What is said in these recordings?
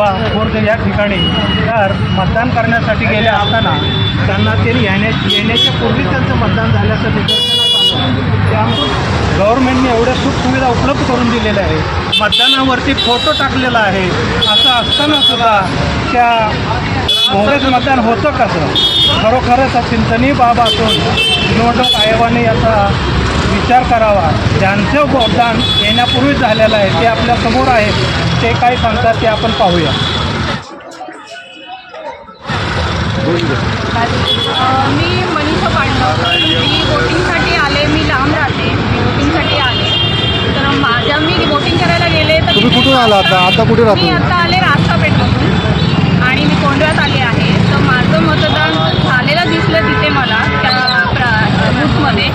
होतं या ठिकाणी. तर मतदान करण्यासाठी गेले असताना त्यांना ते येण्या येण्याच्या पूर्वी त्यांचं मतदान झाल्याचं निदर्शनास त्यामुळे गव्हर्नमेंटने एवढ्या सुखसुविधा उपलब्ध करून दिलेल्या आहे मतदानावरती फोटो टाकलेला आहे. असं असताना सुद्धा त्या भोगस मतदान होतं कसं खरोखरच चिंतनीय बाब असून निवडणूक आयोगाने याचा विचार करावा. ज्यांचं मतदान येण्यापूर्वीच झालेलं आहे ते आपल्यासमोर आहे ते काय सांगतात ते आपण पाहूया मी मनीषा पांडव मी वोटिंगसाठी आले मी लांब राहते मी वोटिंगसाठी आले तर माझ्या मी वोटिंग करायला गेले तर तुम्ही कुठून आला आता? आता कुठे राहता मी? आता आले रास्तापेठमधून आणि मी कोंडव्यात आले आहे तर माझं मतदान झालेलं दिसलं तिथे मला त्या प्र बूथमध्ये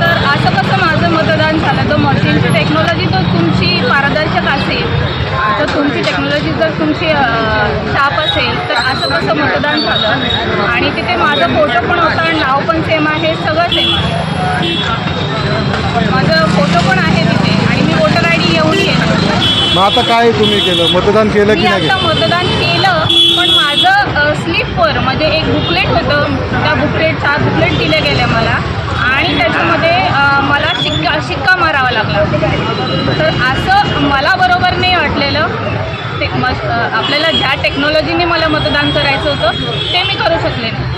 तर असं कसं माझं मतदान झालं तर मशीनची टेक्नॉलॉजी तर तुमची पारदर्शक असेल तर तुमची टेक्नॉलॉजी जर तुमची शाप असेल तर असं कसं मतदान झालं? आणि तिथे माझा फोटो पण होता आणि नाव पण सेम आहे सगळं सेम आहे. माझं फोटो पण आहे तिथे आणि मी वोटर आय डी येऊन मग आता काय तुम्ही केलं? मतदान केलं मी की नाही आता मतदान केलं पण माझं स्लिपवर म्हणजे एक बुकलेट होतं त्या बुकलेट चार बुकलेट दिले गेले मला. आणि त्याच्यामध्ये मला शिक्का शिक्का करावा लागला. तर असं मला बरोबर नाही वाटलेलं. ते मस आपल्याला ज्या टेक्नॉलॉजीने मला मतदान करायचं होतं ते मी करू शकले नाही.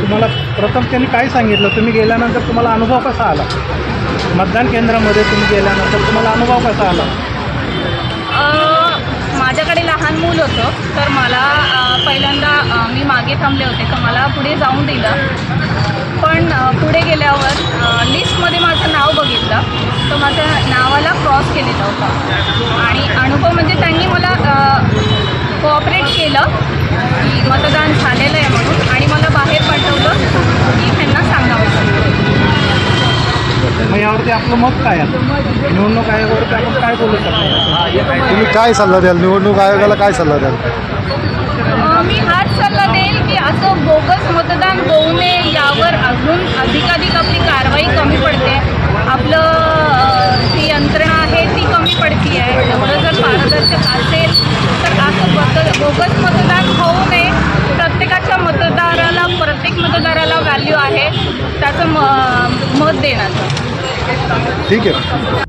तुम्हाला प्रथम त्यांनी काय सांगितलं? तुम्ही गेल्यानंतर तुम्हाला अनुभव कसा आला? मतदान केंद्रामध्ये तुम्ही गेल्यानंतर तुम्हाला अनुभव कसा आला? मूल होतं. तर मला पहिल्यांदा मी मागे थांबले होते तर मला पुढे जाऊन दिलं. पण पुढे गेल्यावर लिस्टमध्ये माझं नाव बघितलं. तर माझ्या नावाला क्रॉस केलेला होता. आणि अनुभव म्हणजे त्यांनी मला कोऑपरेट केलं की मतदान झालेलं आहे म्हणून आणि मला बाहेर पाठवलं की त्यांना सांगावं मग यावरती आपलं मत काय आहे? निवडणूक आयोगावरती आपण काय बोलू शकतो? तुम्ही काय सल्ला द्याल? निवडणूक आयोगाला काय सल्ला द्याल? मी हाच सल्ला देईल की असं बोगस मतदान होऊ नये यावर अजून अधिकाधिक आपली कारवाई कमी पडते. आपलं जी यंत्रणा आहे ती कमी पडती आहे एवढं जर पारदर्शक असेल तर असं मत बोगस मतदान होऊ नये. प्रत्येकाच्या मतदाराला प्रत्येक मतदाराला व्हॅल्यू आहे. त्याचं म मत देण्याचं. ठीक आहे.